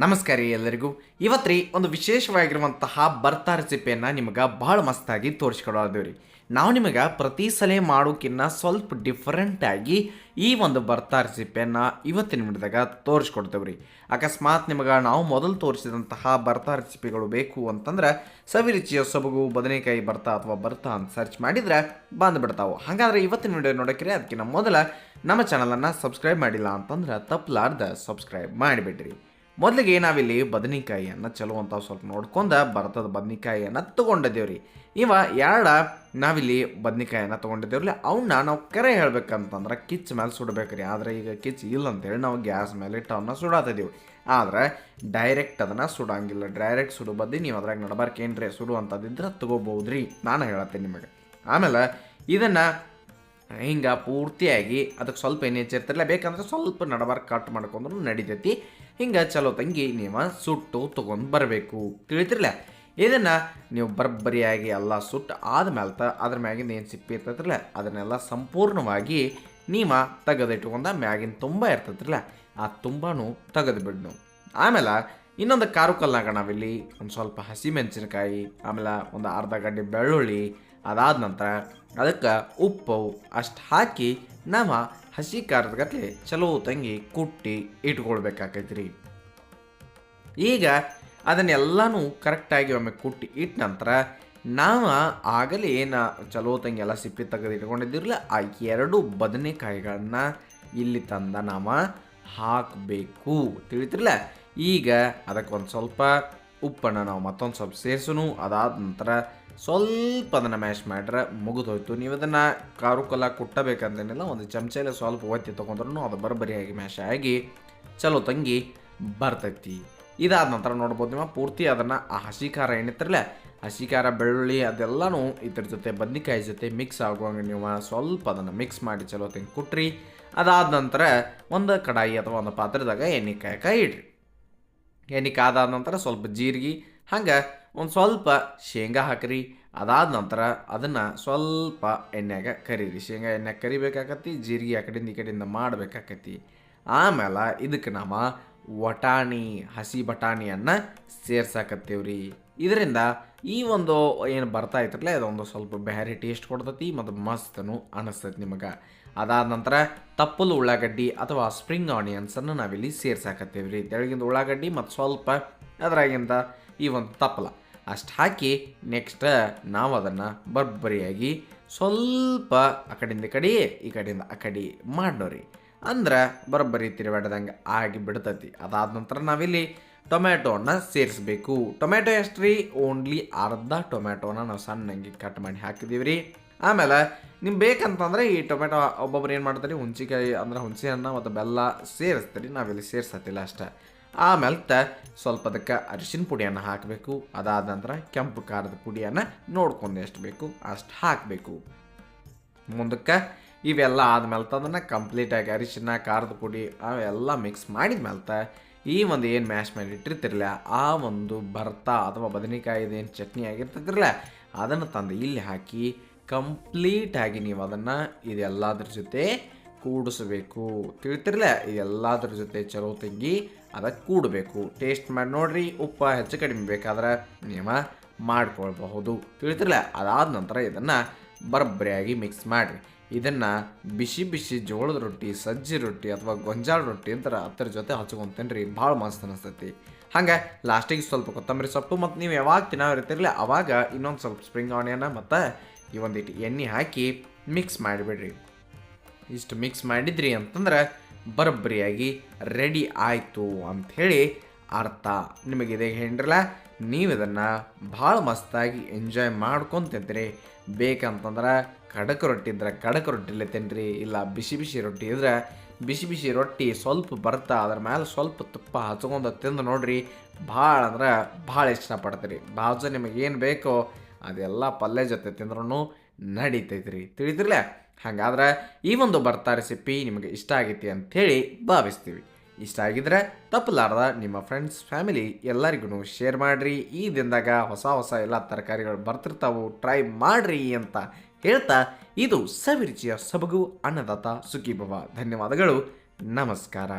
ನಮಸ್ಕಾರ ಎಲ್ಲರಿಗೂ. ಇವತ್ತು ಒಂದು ವಿಶೇಷವಾಗಿರುವಂತಹ ಬರ್ತಾ ರೆಸಿಪಿಯನ್ನು ನಿಮಗೆ ಭಾಳ ಮಸ್ತಾಗಿ ತೋರಿಸ್ಕೊಡೋದೇವ್ ರೀ ನಾವು ನಿಮಗೆ ಪ್ರತಿ ಸಲ ಮಾಡೋಕ್ಕಿನ್ನ ಸ್ವಲ್ಪ ಡಿಫ್ರೆಂಟಾಗಿ ಈ ಒಂದು ಬರ್ತಾ ರೆಸಿಪಿಯನ್ನು ಇವತ್ತಿನ ವಿಡಿಯೋದಾಗ ತೋರಿಸ್ಕೊಡ್ತೇವೆ ರೀ ಅಕಸ್ಮಾತ್ ನಿಮಗೆ ನಾವು ಮೊದಲು ತೋರಿಸಿದಂತಹ ಬರ್ತಾ ರೆಸಿಪಿಗಳು ಬೇಕು ಅಂತಂದ್ರೆ ಸವಿರುಚಿಯ ಸೊಬಗು, ಬದನೆಕಾಯಿ ಬರ್ತಾ ಅಥವಾ ಬರ್ತಾ ಅಂತ ಸರ್ಚ್ ಮಾಡಿದ್ರೆ ಬಂದುಬಿಡ್ತಾವೆ. ಹಾಗಾದ್ರೆ ಇವತ್ತಿನ ವಿಡಿಯೋ ರೀ ಅದಕ್ಕಿಂತ ಮೊದಲ ನಮ್ಮ ಚಾನಲನ್ನು ಸಬ್ಸ್ಕ್ರೈಬ್ ಮಾಡಿಲ್ಲ ಅಂತಂದ್ರೆ ತಪ್ಪಲಾರ್ದ ಸಬ್ಸ್ಕ್ರೈಬ್ ಮಾಡಿಬಿಡ್ರಿ. ಮೊದಲಿಗೆ ನಾವಿಲ್ಲಿ ಬದನೆಕಾಯಿಯನ್ನು ಚಲೋ ಅಂತ ಸ್ವಲ್ಪ ನೋಡ್ಕೊಂಡ ಬರ್ತದ ಬದನೆಕಾಯಿಯನ್ನು ತೊಗೊಂಡಿದ್ದೇವ್ರಿ. ಇವ ಎರಡ ನಾವಿಲ್ಲಿ ಬದನೆಕಾಯಿಯನ್ನು ತೊಗೊಂಡಿದ್ದೇವ್ರಿ ಅವನ್ನ ನಾವು ಕರೆ ಹೇಳ್ಬೇಕಂತಂದ್ರೆ ಕಿಚ್ ಮೇಲೆ ಸುಡಬೇಕ್ರಿ. ಆದರೆ ಈಗ ಕಿಚ್ ಇಲ್ಲ ಅಂತೇಳಿ ನಾವು ಗ್ಯಾಸ್ ಮೇಲೆ ಇಟ್ಟು ಅವನ್ನ ಸುಡಾತಿದ್ದೀವಿ ಆದರೆ ಡೈರೆಕ್ಟ್ ಅದನ್ನು ಸುಡಂಗಿಲ್ಲ. ಡೈರೆಕ್ಟ್ ಸುಡು ಬದ್ದಿ ನೀವು ಅದ್ರಾಗ ನಡಬಾರ್ಕೇನ್ರಿ ಸುಡು ಅಂತದಿದ್ರೆ ರೀ ನಾನು ಹೇಳತ್ತೀನಿ ನಿಮಗೆ. ಆಮೇಲೆ ಇದನ್ನು ಹಿಂಗೆ ಪೂರ್ತಿಯಾಗಿ ಅದಕ್ಕೆ ಸ್ವಲ್ಪ ಏನೇ ಹೆಚ್ಚಿರ್ತಿರಲ್ಲ ಬೇಕಂದ್ರೆ ಸ್ವಲ್ಪ ನಡವಾರ ಕಟ್ ಮಾಡ್ಕೊಂಡ್ರು ನಡಿತೈತಿ. ಹಿಂಗೆ ಚಲೋ ತಂಗಿ, ನೀವು ಸುಟ್ಟು ತೊಗೊಂಡು ಬರಬೇಕು. ತಿಳಿತಿರಲ್ಲ ಇದನ್ನು ನೀವು ಬರಬ್ಬರಿಯಾಗಿ ಎಲ್ಲ ಸುಟ್ಟು ಆದಮೇಲೆ ತ ಅದ್ರ ಮ್ಯಾಗಿಂದ ಏನು ಸಿಪ್ಪಿ ಇರ್ತೈತಿರಲ್ಲ, ಅದನ್ನೆಲ್ಲ ಸಂಪೂರ್ಣವಾಗಿ ನೀವ ತೆಗೆದಿಟ್ಕೊಂಡ ಮ್ಯಾಗಿನ ತುಂಬ ಇರ್ತೈತಿರಲ್ಲ, ಆ ತುಂಬಾನು ತೆಗೆದು ಬಿಡ್ನು ಆಮೇಲೆ ಇನ್ನೊಂದು ಕಾರು ಕಲ್ನಾಗ ನಾವಿಲ್ಲಿ ಒಂದು ಸ್ವಲ್ಪ ಹಸಿಮೆಣಸಿನಕಾಯಿ, ಆಮೇಲೆ ಒಂದು ಅರ್ಧ ಗಡ್ಡೆ ಬೆಳ್ಳುಳ್ಳಿ ಅದಾದ ನಂತರ ಅದಕ್ಕೆ ಉಪ್ಪು ಅಷ್ಟು ಹಾಕಿ ನಾವು ಹಸಿ ಖಾರದ ಗಟ್ಲೆ ಚಲೋ ತಂಗಿ ಕುಟ್ಟಿ ಇಟ್ಕೊಳ್ಬೇಕಾಕೈತಿ ಈಗ ಅದನ್ನೆಲ್ಲನೂ ಕರೆಕ್ಟಾಗಿ ಒಮ್ಮೆ ಕುಟ್ಟಿ ಇಟ್ಟ ನಂತರ ನಾವು ಆಗಲೇ ಏನು ಚಲೋ ತಂಗಿ ಎಲ್ಲ ಸಿಪ್ಪಿ ತೆಗೆದು ಇಟ್ಕೊಂಡಿದ್ದಿರಲ್ಲ ಆ ಎರಡು ಬದನೆಕಾಯಿಗಳನ್ನ ಇಲ್ಲಿ ತಂದ ನಾವು ಹಾಕಬೇಕು. ತಿಳಿತಿರಲ್ಲ? ಈಗ ಅದಕ್ಕೆ ಒಂದು ಸ್ವಲ್ಪ ಉಪ್ಪನ್ನು ನಾವು ಮತ್ತೊಂದು ಸ್ವಲ್ಪ ಸೇರಿಸೋನು, ಅದಾದ ನಂತರ ಸ್ವಲ್ಪ ಅದನ್ನು ಮ್ಯಾಶ್ ಮಾಡ್ರೆ ಮುಗಿದೋಯ್ತು. ನೀವು ಅದನ್ನು ಕಾರು ಕಲ ಕುಟ್ಟಬೇಕಂತೇನಿಲ್ಲ ಒಂದು ಚಮಚೆಲ್ಲ ಸ್ವಲ್ಪ ಒತ್ತಿ ತೊಗೊಂಡ್ರು ಅದು ಬರಬರಿಯಾಗಿ ಮ್ಯಾಶ್ ಆಗಿ ಚಲೋ ತಂಗಿ ಬರ್ತೈತಿ. ಇದಾದ ನಂತರ ನೋಡ್ಬೋದು ನೀವು, ಪೂರ್ತಿ ಅದನ್ನು ಆ ಹಸಿ ಖಾರ ಏನಿತ್ತಿರಲ್ಲ ಹಸಿ ಖಾರ ಬೆಳ್ಳುಳ್ಳಿ ಅದೆಲ್ಲನೂ ಇದ್ರ ಜೊತೆ ಬದ್ನಿಕಾಯಿ ಜೊತೆ ಮಿಕ್ಸ್ ಆಗುವಂಗೆ ನೀವು ಸ್ವಲ್ಪ ಅದನ್ನು ಮಿಕ್ಸ್ ಮಾಡಿ ಚಲೋ ತಂಗಿ ಕುಟ್ರಿ. ಅದಾದ ನಂತರ ಒಂದು ಕಡಾಯಿ ಅಥವಾ ಒಂದು ಪಾತ್ರೆದಾಗ ಎಣ್ಣೆ ಕಾಯಕ ಇಡ್ರಿ. ಎಣ್ಣೆ ಕಾದಾದ ನಂತರ ಸ್ವಲ್ಪ ಜೀರಿಗೆ, ಹಂಗೆ ಒಂದು ಸ್ವಲ್ಪ ಶೇಂಗಾ ಹಾಕ್ರಿ. ಅದಾದ ನಂತರ ಅದನ್ನು ಸ್ವಲ್ಪ ಎಣ್ಣೆಗ ಕರೀರಿ. ಶೇಂಗಾ ಎಣ್ಣೆ ಕರಿಬೇಕಾಕತಿ ಜೀರಿಗೆ ಆ ಕಡೆಯಿಂದ ಈ ಕಡೆಯಿಂದ ಮಾಡಬೇಕಾಕತಿ ಆಮೇಲೆ ಇದಕ್ಕೆ ನಮ್ಮ ವಟಾಣಿ, ಹಸಿ ಬಟಾಣಿಯನ್ನು ಸೇರ್ಸಾಕತ್ತೇವ್ರಿ. ಇದರಿಂದ ಈ ಒಂದು ಏನು ಬರ್ತಾ ಇತ್ರಲ್ಲ ಅದೊಂದು ಸ್ವಲ್ಪ ಬೇರೆ ಟೇಸ್ಟ್ ಕೊಡ್ತತಿ ಮತ್ತು ಮಸ್ತನು ಅನ್ನಿಸ್ತೈತಿ ನಿಮಗೆ. ಅದಾದ ನಂತರ ತಪ್ಪಲು ಉಳ್ಳಾಗಡ್ಡಿ ಅಥವಾ ಸ್ಪ್ರಿಂಗ್ ಆನಿಯನ್ಸನ್ನು ನಾವಿಲ್ಲಿ ಸೇರ್ಸಾಕತ್ತೇವ್ರಿ. ತೆಳಗಿಂದ ಉಳ್ಳಾಗಡ್ಡಿ ಮತ್ತು ಸ್ವಲ್ಪ ಅದರಾಗಿಂದ ಈ ಒಂದು ತಪ್ಪಲ ಅಷ್ಟು ಹಾಕಿ ನೆಕ್ಸ್ಟ್ ನಾವು ಅದನ್ನು ಬರ್ಬರಿಯಾಗಿ ಸ್ವಲ್ಪ ಆ ಕಡೆಯಿಂದ ಈ ಕಡೆ, ಈ ಕಡೆಯಿಂದ ಆ ಕಡೆ ಮಾಡೋರಿ. ಅಂದ್ರೆ ಬರೋಬ್ಬರಿ ತಿರುಗಾಡ್ದಂಗೆ ಆಗಿ ಬಿಡ್ತೈತಿ ಅದಾದ ನಂತರ ನಾವಿಲ್ಲಿ ಟೊಮ್ಯಾಟೋನ ಸೇರಿಸ್ಬೇಕು. ಟೊಮ್ಯಾಟೊ ಎಷ್ಟು ರೀ ಓನ್ಲಿ ಅರ್ಧ ಟೊಮ್ಯಾಟೋನ ನಾವು ಸಣ್ಣಂಗೆ ಕಟ್ ಮಾಡಿ ಹಾಕಿದೀವಿ ರೀ ಆಮೇಲೆ ನಿಮ್ಗೆ ಬೇಕಂತಂದ್ರೆ ಈ ಟೊಮೆಟೊ ಒಬ್ಬೊಬ್ರು ಏನು ಮಾಡ್ತಾರೆ? ಹುಣ್ಸಿಕಾಯಿ ಅಂದ್ರೆ ಹುಣಸೆ ಹಣ್ಣು ಮತ್ತು ಬೆಲ್ಲ ಸೇರಿಸ್ತೀರಿ. ನಾವಿಲ್ಲಿ ಸೇರಿಸತ್ತಿಲ್ಲ ಅಷ್ಟೇ. ಆಮೇಲೆ ತ ಸ್ವಲ್ಪ ಅದಕ್ಕೆ ಅರಿಶಿನ ಪುಡಿಯನ್ನು ಹಾಕಬೇಕು. ಅದಾದ ನಂತರ ಕೆಂಪು ಖಾರದ ಪುಡಿಯನ್ನು ನೋಡ್ಕೊಂಡು ಎಷ್ಟು ಬೇಕು ಅಷ್ಟು ಹಾಕಬೇಕು. ಮುಂದಕ್ಕೆ ಇವೆಲ್ಲ ಆದಮೇಲೆ ಅದನ್ನು ಕಂಪ್ಲೀಟಾಗಿ ಅರಿಶಿನ, ಖಾರದ ಪುಡಿ ಅವೆಲ್ಲ ಮಿಕ್ಸ್ ಮಾಡಿದ ಮೇಲೆ ಈ ಒಂದು ಏನು ಮ್ಯಾಶ್ ಮಾಡಿ ಇಟ್ಟಿರ್ತಿರಲಿಲ್ಲ ಆ ಒಂದು ಭರ್ತ ಅಥವಾ ಬದನೆಕಾಯಿದು ಏನು ಚಟ್ನಿ ಆಗಿರ್ತಿದ್ರಲ್ಲ, ಅದನ್ನು ತಂದು ಇಲ್ಲಿ ಹಾಕಿ ಕಂಪ್ಲೀಟಾಗಿ ನೀವು ಅದನ್ನು ಇದೆಲ್ಲದ್ರ ಜೊತೆ ಕೂಡಿಸ್ಬೇಕು. ತಿಳಿತಿರ್ಲ ಎಲ್ಲದ್ರ ಜೊತೆ ಚಲೋ ತೆಗ್ಗಿ ಅದಕ್ಕೆ ಕೂಡಬೇಕು. ಟೇಸ್ಟ್ ಮಾಡಿ ನೋಡ್ರಿ, ಉಪ್ಪು ಹೆಚ್ಚು ಕಡಿಮೆ ಬೇಕಾದ್ರೆ ನಿಯಮ ಮಾಡ್ಕೊಳ್ಬಹುದು. ತಿಳಿತಿರ್ಲ, ಅದಾದ ನಂತರ ಇದನ್ನು ಬರಬ್ಬರಿಯಾಗಿ ಮಿಕ್ಸ್ ಮಾಡಿರಿ. ಇದನ್ನು ಬಿಸಿ ಬಿಸಿ ಜೋಳದ ರೊಟ್ಟಿ, ಸಜ್ಜಿ ರೊಟ್ಟಿ ಅಥವಾ ಗೊಂಜಾಳ ರೊಟ್ಟಿ ಅಂತಾರೆ ಅದರ ಜೊತೆ ಹಚ್ಕೊಂತೇನೆ ರೀ ಭಾಳ ಮಸ್ತ್ ಅನಿಸ್ತೈತಿ. ಹಂಗೆ ಲಾಸ್ಟಿಗೆ ಸ್ವಲ್ಪ ಕೊತ್ತಂಬರಿ ಸೊಪ್ಪು ಮತ್ತು ನೀವು ಯಾವಾಗ ತಿನ್ನೋರಿರ್ತಿರಲಿ ಅವಾಗ ಇನ್ನೊಂದು ಸ್ವಲ್ಪ ಸ್ಪ್ರಿಂಗ್ ಆನಿಯನ್ನ ಮತ್ತು ಈ ಒಂದಿಟ್ಟು ಎಣ್ಣೆ ಹಾಕಿ ಮಿಕ್ಸ್ ಮಾಡಿಬಿಡ್ರಿ. ಇಷ್ಟು ಮಿಕ್ಸ್ ಮಾಡಿದ್ರಿ ಅಂತಂದ್ರೆ ಬರಬ್ಬರಿಯಾಗಿ ರೆಡಿ ಆಯಿತು ಅಂಥೇಳಿ ಅರ್ಥ. ನಿಮಗೆ ಇದೇ ಹೇಳಿರಲ್ಲ ನೀವು ಇದನ್ನು ಭಾಳ ಮಸ್ತಾಗಿ ಎಂಜಾಯ್ ಮಾಡ್ಕೊತಿದ್ರಿ. ಬೇಕಂತಂದ್ರೆ ಕಡಕ ರೊಟ್ಟಿ ಇದ್ರೆ ಕಡಕ ರೊಟ್ಟಿಲೇ ತಿನ್ನಿರಿ ಇಲ್ಲ ಬಿಸಿ ಬಿಸಿ ರೊಟ್ಟಿ ಇದ್ರೆ ಬಿಸಿ ಬಿಸಿ ರೊಟ್ಟಿ ಸ್ವಲ್ಪ ಬರ್ತಾ, ಅದ್ರ ಮೇಲೆ ಸ್ವಲ್ಪ ತುಪ್ಪ ಹಚ್ಕೊಂಡು ತಿಂದು ನೋಡ್ರಿ ಭಾಳ ಅಂದ್ರೆ ಭಾಳ ಇಷ್ಟಪಡ್ತೀರಿ. ಬಾಜು ನಿಮಗೆ ಏನು ಬೇಕೋ ಅದೆಲ್ಲ ಪಲ್ಯ ಜೊತೆ ತಿಂದ್ರೂ ನಡೀತೈತ್ರಿ. ತಿಳಿತಿರ್ಲ ಹಾಗಾದ್ರೆ ಈ ಒಂದು ಬರ್ತಾ ರೆಸಿಪಿ ನಿಮಗೆ ಇಷ್ಟ ಆಗೈತಿ ಅಂಥೇಳಿ ಭಾವಿಸ್ತೀವಿ. ಇಷ್ಟ ಆಗಿದ್ರೆ ತಪ್ಪಲಾರ್ದ ನಿಮ್ಮ ಫ್ರೆಂಡ್ಸ್ ಫ್ಯಾಮಿಲಿ ಎಲ್ಲರಿಗೂ ಶೇರ್ ಮಾಡಿರಿ. ಈ ದಿನದಾಗ ಹೊಸ ಹೊಸ ಎಲ್ಲ ತರಕಾರಿಗಳು ಬರ್ತಿರ್ತಾವು ಟ್ರೈ ಮಾಡ್ರಿ ಅಂತ ಹೇಳ್ತಾ ಇದು ಸವಿರುಚಿಯ ಸೊಬಗು ಅನ್ನದಾತ ಸುಖಿ ಭವ ಧನ್ಯವಾದಗಳು. ನಮಸ್ಕಾರ.